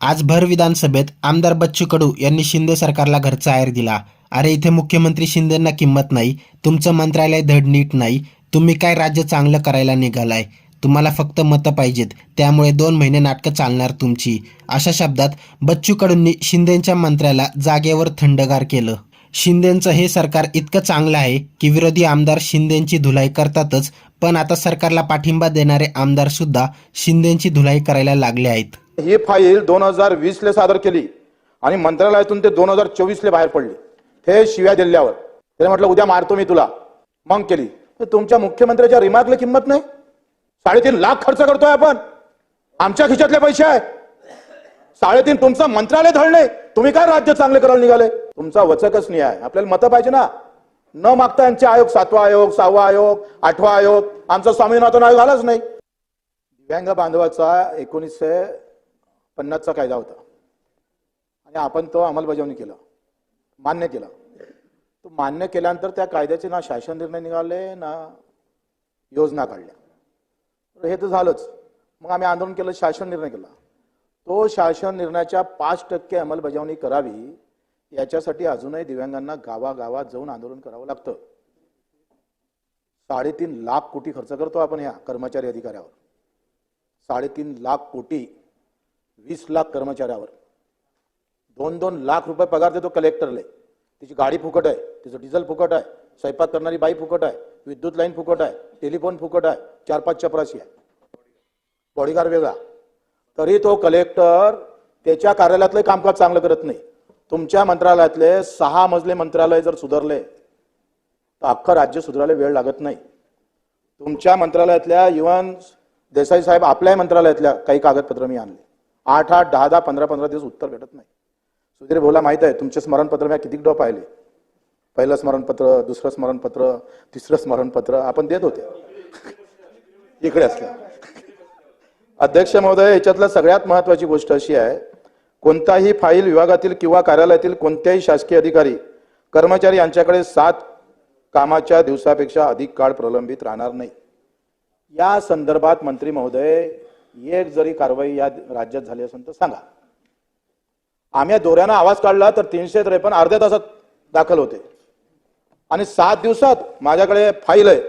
आज भर विधानसभेत आमदार बच्चू कडू यांनी शिंदे सरकारला घरचा आहेर दिला. अरे इथे मुख्यमंत्री शिंदेंना किंमत नाही तुमचं मंत्रालय धड नीट नाही तुम्ही काय राज्य चांगलं करायला निघालाय? तुम्हाला फक्त मतं पाहिजेत त्यामुळे दोन महिने नाटकं चालणार तुमची. अशा शब्दात बच्चू कडूंनी शिंदेंच्या मंत्र्याला जागेवर थंडगार केलं. शिंदेंचं हे सरकार इतकं चांगलं आहे की विरोधी आमदार शिंदेंची धुलाई करतातच पण आता सरकारला पाठिंबा देणारे आमदारसुद्धा शिंदेंची धुलाई करायला लागले आहेत. ही फाईल दोन हजार वीसले सादर केली आणि मंत्रालयातून ते दोन हजार चोवीसले बाहेर पडली. हे शिव्या दिल्यावर. त्याने म्हटलं उद्या मारतो मी तुला. मग केली. तर तुमच्या मुख्यमंत्र्याच्या रिमार्कला किंमत नाही? साडेतीन लाख खर्च करतोय आपण. आमच्या खिशातले पैसे आहे साडेतीन तुमचं मंत्रालय धळणे तुम्ही काय राज्य चांगले करायला निघाले? तुमचा वचकच नाही आहे. आपल्याला मतं पाहिजे ना. न मागता यांचे आयोग सातवा आयोग सहावा आयोग आठवा आयोग. आमचा स्वामीनाथन आयोग आलाच नाही. दिव्यांग बांधवाचा एकोणीसशे पन्नासचा कायदा होता. आणि आपण तो अंमलबजावणी केला. मान्य केला. तो मान्य केल्यानंतर त्या कायद्याचे ना शासन निर्णय निघाले ना योजना काढल्या. तर हे तर झालंच. मग आम्ही आंदोलन केलं शासन निर्णय केला. तो शासन निर्णयाच्या पाच टक्के अंमलबजावणी करावी याच्यासाठी अजूनही दिव्यांगांना गावागावात जाऊन आंदोलन करावं लागतं. साडेतीन लाख कोटी खर्च करतो आपण ह्या कर्मचारी अधिकाऱ्यावर. साडेतीन लाख कोटी वीस लाख कर्मचाऱ्यावर. दोन दोन लाख रुपये पगार देतो कलेक्टरले. तिची गाडी फुकट आहे तिचं डिझेल फुकट आहे स्वयंपाक करणारी बाई फुकट आहे विद्युत लाईन फुकट आहे टेलिफोन फुकट आहे चार पाच चपराशी आहे. बॉडीगार्ड वेगळा. तरी तो कलेक्टर त्याच्या कार्यालयातलं कामकाज चांगलं करत नाही. तुमच्या मंत्रालयातले सहा मजले मंत्रालय जर सुधारले तर अख्खं राज्य सुधारायला वेळ लागत नाही. तुमच्या मंत्रालयातल्या इव्हन देसाई साहेब आपल्याही मंत्रालयातल्या काही कागदपत्र मी आणले. आठ आठ दहा दहा पंधरा पंधरा दिवस उत्तर भेटत नाही. सुधीर भाऊला माहीत आहे तुमचे स्मरणपत्र मी किती डॉ पाहिले? पहिलं स्मरणपत्र दुसरं स्मरणपत्र तिसरं स्मरणपत्र आपण देत होते. इकडे असल्या अध्यक्ष महोदय याच्यातला सगळ्यात महत्वाची गोष्ट अशी आहे कोणताही फाईल विभागातील किंवा कार्यालयातील कोणत्याही शासकीय अधिकारी कर्मचारी यांच्याकडे सात कामाच्या दिवसापेक्षा अधिक काळ प्रलंबित राहणार नाही. या संदर्भात मंत्री महोदय एक जरी कारवाई या राज्यात झाली असेल तर सांगा. आम्ही या दोऱ्यानं आवाज काढला तर तीनशे त्रेपन्न अर्ध्या तासात दाखल होते. आणि सात दिवसात माझ्याकडे फाईल आहे.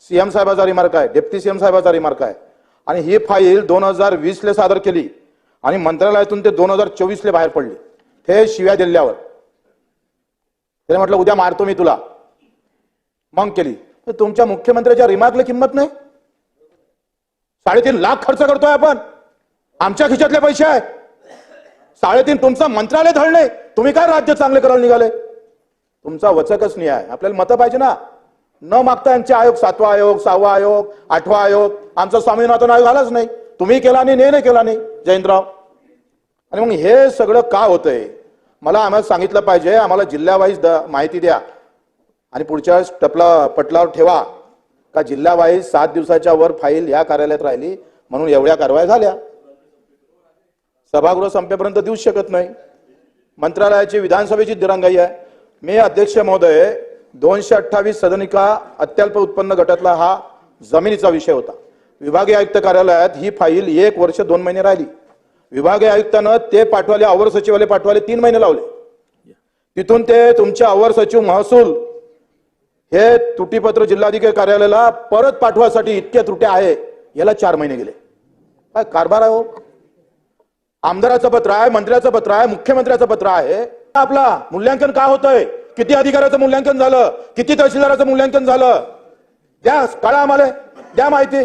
सीएम साहेबाचा रिमार्क आहे डेप्टी सीएम साहेबाचा रिमार्क आहे. आणि ही फाईल दोन हजार वीसले सादर केली आणि मंत्रालयातून ते दोन हजार चोवीसले बाहेर पडली. हे शिव्या दिल्यावर. त्याने म्हटलं उद्या मारतो मी तुला. मग केली. तर तुमच्या मुख्यमंत्र्याच्या रिमार्कला किंमत नाही? साडेतीन लाख खर्च करतोय आपण. आमच्या खिशातले पैसे आहे साडेतीन तुमचं मंत्रालय धळणे तुम्ही काय राज्य चांगले करायला निघाले? तुमचा वचकच नाही आहे. आपल्याला मतं पाहिजे ना. न मागता यांचे आयोग सातवा आयोग सहावा आयोग आठवा आयोग. आमचा स्वामीनाथन आयोग आलाच नाही. तुम्ही केला नाही ने नाही केला नाही जयंतराव. आणि मग हे सगळं का होतंय? मला आम्हाला सांगितलं पाहिजे. आम्हाला जिल्ह्यावाईज द- माहिती द्या. आणि पुढच्या टपला पटलावर ठेवा. का जिल्हावाईज सात दिवसाच्या वर फाईल या कार्यालयात राहिली म्हणून एवढ्या कारवाया झाल्या. सभागृह संपेपर्यंत देऊच शकत नाही. मंत्रालयाची विधानसभेची दिरंगाई आहे. मी अध्यक्ष महोदय दोनशे अठ्ठावीस सदनिका अत्यल्प उत्पन्न गटातला हा जमिनीचा विषय होता. विभागीय आयुक्त कार्यालयात ही फाईल एक वर्ष दोन महिने राहिली. विभागीय आयुक्तानं ते पाठवाले अवर सचिवाले पाठवाले तीन महिने लावले. तिथून ते तुमचे अवर सचिव महसूल हे तुटीपत्र जिल्हाधिकारी कार्यालयाला परत पाठवासाठी इतक्या त्रुट्या आहे याला चार महिने गेले. काय कारभार आहे हो? आमदाराचं पत्र आहे मंत्र्याचं पत्र आहे मुख्यमंत्र्याचं पत्र आहे. आपला मूल्यांकन का होतंय? किती अधिकाऱ्याचं मूल्यांकन झालं? किती तहसीलदाराचं मूल्यांकन झालं? द्या कळा आम्हाला. द्या माहिती.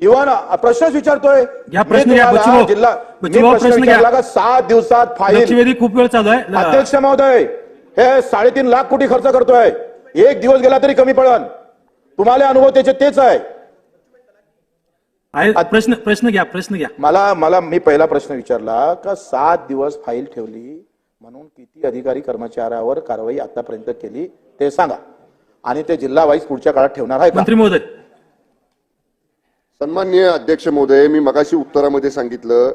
इव्हन प्रश्नच विचारतोय. जिल्हा प्रश्न. विचारला का? सात दिवसात फाईल. खूप वेळ चालू आहे. अध्यक्ष महोदय हे साडेतीन लाख कोटी खर्च करतोय. एक दिवस गेला तरी कमी पडन. तुम्हाला अनुभव त्याचे तेच आहे. प्रश्न प्रश्न घ्या प्रश्न घ्या. मला मला मी पहिला प्रश्न विचारला का सात दिवस फाईल ठेवली म्हणून किती अधिकारी कर्मचाऱ्यावर कारवाई आतापर्यंत केली ते सांगा. आणि ते जिल्हा वाईज पुढच्या काळात ठेवणार आहे का? मंत्री महोदय. सन्मान्य अध्यक्ष महोदय मी मगाशी उत्तरामध्ये सांगितलं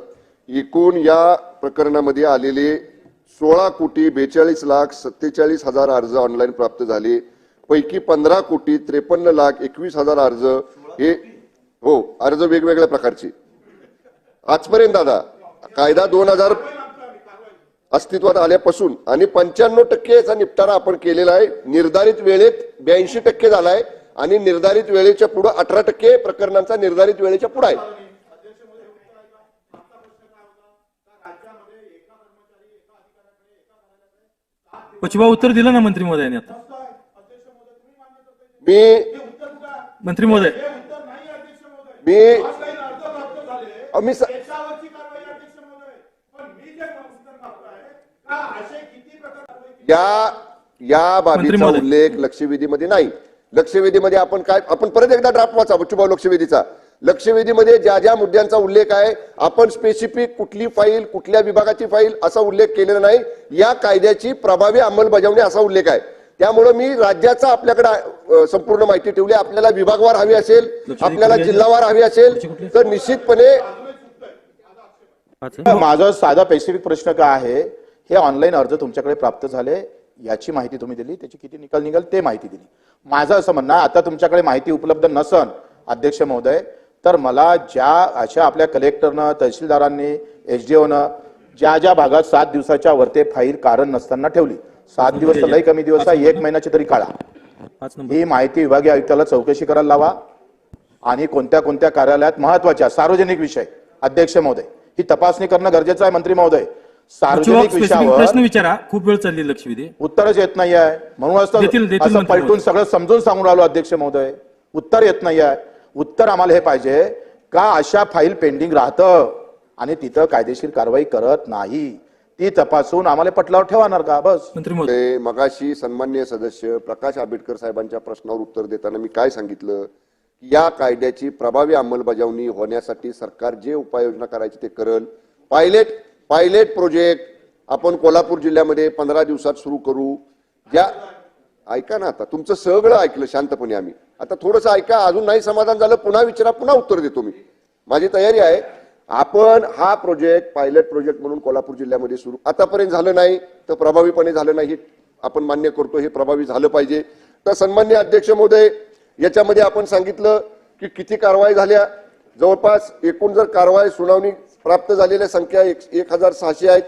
एकूण या प्रकरणामध्ये आलेले सोळा कोटी बेचाळीस लाख सत्तेचाळीस हजार अर्ज ऑनलाईन प्राप्त झाले. पैकी पंधरा कोटी त्रेपन्न लाख एकवीस हजार अर्ज हे हो अर्ज वेगवेगळ्या प्रकारचे. आजपर्यंत दादा कायदा दोन हजार अस्तित्वात आल्यापासून आणि पंच्याण्णव टक्केचा निपटारा आपण केलेला आहे. निर्धारित वेळेत ब्याऐंशी टक्के झालाय आणि निर्धारित वेळेच्या पुढे अठरा टक्के प्रकरणांचा निर्धारित वेळेच्या पुढे आहे. पचिबा उत्तर दिलं ना मंत्री महोदयाने आता? मी मंत्री महोदय. मी मी या या बाबीचा. उल्लेख लक्षवेधीमध्ये नाही. लक्षवेधीमध्ये आपण काय आपण परत एकदा ड्राफ्ट वाचा बच्चूभाऊ लक्षवेधीचा. लक्षवेधीमध्ये ज्या ज्या मुद्द्यांचा उल्लेख आहे आपण स्पेसिफिक कुठली फाईल कुठल्या विभागाची फाईल असा उल्लेख केलेला नाही. या कायद्याची प्रभावी अंमलबजावणी असा उल्लेख आहे. त्यामुळे मी राज्याचा आपल्याकडे संपूर्ण माहिती ठेवली. आपल्याला विभागवार हवी असेल आपल्याला जिल्हावार हवी असेल तर निश्चितपणे. माझा साधा स्पेसिफिक प्रश्न काय आहे? हे ऑनलाईन अर्ज तुमच्याकडे प्राप्त झाले याची माहिती तुम्ही दिली त्याची किती निकाल निघाल ते माहिती दिली. माझं असं म्हणणं आता तुमच्याकडे माहिती उपलब्ध नसन अध्यक्ष महोदय तर मला ज्या अशा आपल्या कलेक्टरनं तहसीलदारांनी एसडीओनं ज्या ज्या भागात सात दिवसाच्या वरते फाईल कारण नसताना ठेवली. सात दिवस तर लई कमी दिवस आहे एक महिन्याची तरी काढा. ही माहिती विभागीय आयुक्ताला चौकशी करायला लावा. आणि कोणत्या कोणत्या कार्यालयात महत्त्वाच्या सार्वजनिक विषय अध्यक्ष महोदय ही तपासणी करणं गरजेचं आहे मंत्री महोदय. सार्वजनिक विषयावर प्रश्न विचारा. खूप वेळ चालली लक्षवेधी. उत्तरच येत नाही आहे देतील असं पलटून. सगळं समजून सांगून राहिलो अध्यक्ष महोदय. उत्तर येत नाही आहे उत्तर आम्हाला हे पाहिजे का अशा फाईल पेंडिंग राहतं आणि तिथं कायदेशीर कारवाई करत नाही. ती तपासून आम्हाला पटलावर ठेवणार का? बस. मंत्री महोदय. ते मगाशी सन्मान्य सदस्य प्रकाश आंबेडकर साहेबांच्या प्रश्नावर उत्तर देताना मी काय सांगितलं? की या कायद्याची प्रभावी अंमलबजावणी होण्यासाठी सरकार जे उपाययोजना करायची ते करल. पायलट पायलट प्रोजेक्ट आपण कोल्हापूर जिल्ह्यामध्ये पंधरा दिवसात सुरू करू. ज्या ऐका ना आता तुमचं सगळं ऐकलं शांतपणे आम्ही. आता थोडंसं ऐका अजून नाही समाधान झालं पुन्हा विचारा पुन्हा उत्तर देतो मी. माझी तयारी आहे आपण हा प्रोजेक्ट पायलट प्रोजेक्ट म्हणून कोल्हापूर जिल्ह्यामध्ये सुरू आतापर्यंत झालं नाही तर प्रभावीपणे झालं नाही हे आपण मान्य करतो हे प्रभावी झालं पाहिजे. तर सन्मान्य अध्यक्ष महोदय याच्यामध्ये आपण सांगितलं की किती कारवाई झाल्या. जवळपास एकूण जर कारवाई सुनावणी प्राप्त झालेल्या संख्या एक एक हजार सहाशे आहेत.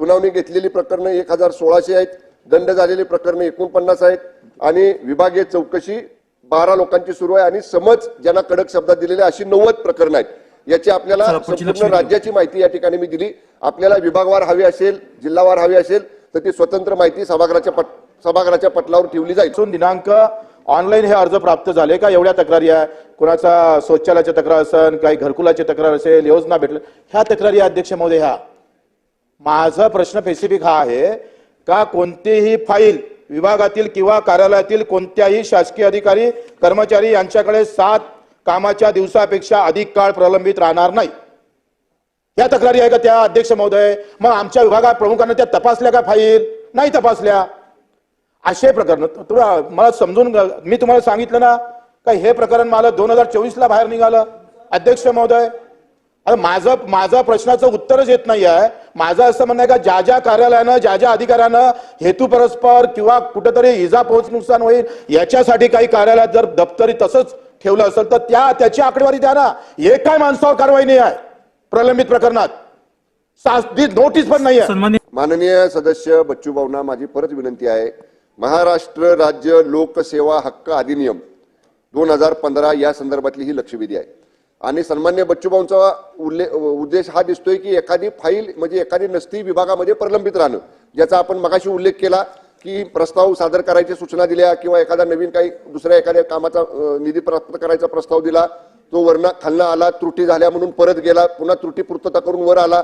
सुनावणी घेतलेली प्रकरणं एक हजार सोळाशे आहेत. दंड झालेली प्रकरणं एकोणपन्नास आहेत. आणि विभागीय चौकशी बारा लोकांची सुरू आहे आणि समज ज्यांना कडक शब्दात दिलेले अशी नव्वद प्रकरणं आहेत. याची आपल्याला संपूर्ण राज्याची माहिती या ठिकाणी मी दिली. आपल्याला विभागवार हवी असेल जिल्हावार हवी असेल तर ती स्वतंत्र माहिती सभागृहाच्या पट सभागृहाच्या पटलावर ठेवली जाईल. दिनांक ऑनलाईन हे अर्ज प्राप्त झाले का? एवढ्या तक्रारी आहे. कुणाचा शौचालयाची तक्रार असेल काही घरकुलाची तक्रार असेल योजना भेटलं. ह्या तक्रारी अध्यक्ष महोदय ह्या. माझा प्रश्न स्पेसिफिक हा आहे का कोणतीही फाईल विभागातील किंवा कार्यालयातील कोणत्याही शासकीय अधिकारी कर्मचारी यांच्याकडे सात कामाच्या दिवसापेक्षा अधिक काळ प्रलंबित राहणार नाही. या तक्रारी आहे का त्या अध्यक्ष महोदय? मग आमच्या विभागात प्रमुखांना त्या तपासल्या का फाईल? नाही तपासल्या. असे प्रकरण तुला मला समजून मी तुम्हाला सांगितलं ना का हे प्रकरण मला दोन हजार चोवीस ला बाहेर निघालं. अध्यक्ष महोदय आता माझं माझं प्रश्नाचं उत्तरच येत नाही आहे माझं असं म्हणणं आहे का ज्या ज्या कार्यालयानं ज्या ज्या अधिकाऱ्यानं हेतू परस्पर किंवा कुठेतरी इजा पोहोच नुकसान होईल याच्यासाठी काही कार्यालयात जर दप्तरी तसंच ठेवलं असेल तर त्या त्याची आकडेवारी द्या ना. एक काय माणसावर कारवाई नाही आहे प्रलंबित प्रकरणात. नोटीस पण नाही आहे माननीय सदस्य बच्चू भाऊंना माझी परत विनंती आहे. महाराष्ट्र राज्य लोकसेवा हक्क अधिनियम दोन हजार पंधरा या संदर्भातली ही लक्षवेधी आहे. आणि सन्मान्य बच्चूभाऊंचा उल्ले उद्देश हा दिसतोय की एखादी फाईल म्हणजे एखादी नसती विभागामध्ये प्रलंबित राहणं. ज्याचा आपण मगाशी उल्लेख केला की प्रस्ताव सादर करायची सूचना दिल्या किंवा एखादा नवीन काही दुसऱ्या एखाद्या कामाचा निधी प्राप्त करायचा प्रस्ताव दिला तो वरना खालना आला त्रुटी झाल्या म्हणून परत गेला पुन्हा त्रुटी पूर्तता करून वर आला.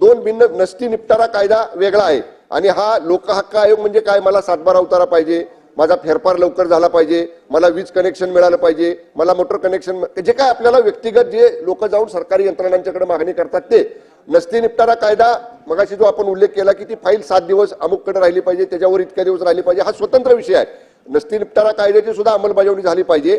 दोन भिन्न नसती निपटारा कायदा वेगळा आहे. आणि हा लोकहक्क आयोग म्हणजे काय? मला सातबारा उतारा पाहिजे. माझा फेरफार लवकर झाला पाहिजे मला वीज कनेक्शन मिळालं पाहिजे मला मोटर कनेक्शन जे काय आपल्याला व्यक्तिगत जे लोक जाऊन सरकारी यंत्रणांच्याकडे मागणी करतात ते. नसती निपटारा कायदा मगाशी जो आपण उल्लेख केला की ती फाईल सात दिवस अमुककडे राहिली पाहिजे त्याच्यावर इतक्या दिवस राहिली पाहिजे हा स्वतंत्र विषय आहे. नसती निपटारा कायद्याची सुद्धा अंमलबजावणी झाली पाहिजे.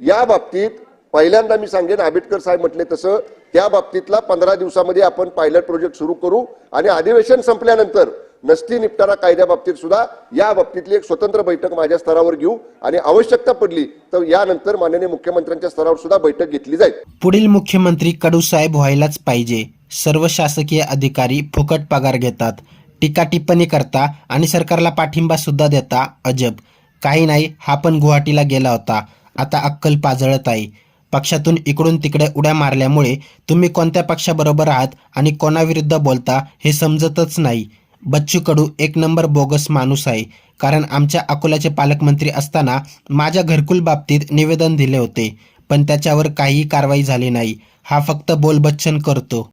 या बाबतीत पहिल्यांदा मी सांगेन आंबेडकर साहेब म्हटले तसं त्या बाबतीतला पंधरा दिवसामध्ये आपण पायलट प्रोजेक्ट सुरू करू आणि अधिवेशन संपल्यानंतर नसली निपटारा कायद्याबाबतीत सुद्धा या बाबतीतली एक स्वतंत्र बैठक माझ्या स्तरावर घेऊ आणि आवश्यकता पडली तर यानंतर माननीय मुख्यमंत्र्यांच्या स्तरावर सुद्धा बैठक घेतली जाईल. पुढील मुख्यमंत्री कडू साहेब व्हायलाच पाहिजे. सर्व शासकीय अधिकारी फुकट पगार घेतात. टीका टिप्पणी करता आणि सरकारला पाठिंबा सुद्धा देता अजब. काही नाही हा पण गुवाहाटीला गेला होता. आता अक्कल पाजळत आहे. पक्षातून इकडून तिकडे उड्या मारल्यामुळे तुम्ही कोणत्या पक्षाबरोबर आहात आणि कोणाविरुद्ध बोलता हे समजतच नाही. बच्चू कडू एक नंबर बोगस माणूस आहे. कारण आमच्या अकोल्याचे पालकमंत्री असताना माझ्या घरकुल बाबतीत निवेदन दिले होते. पण त्याच्यावर काहीही कारवाई झाली नाही. हा फक्त बोलबच्चन करतो.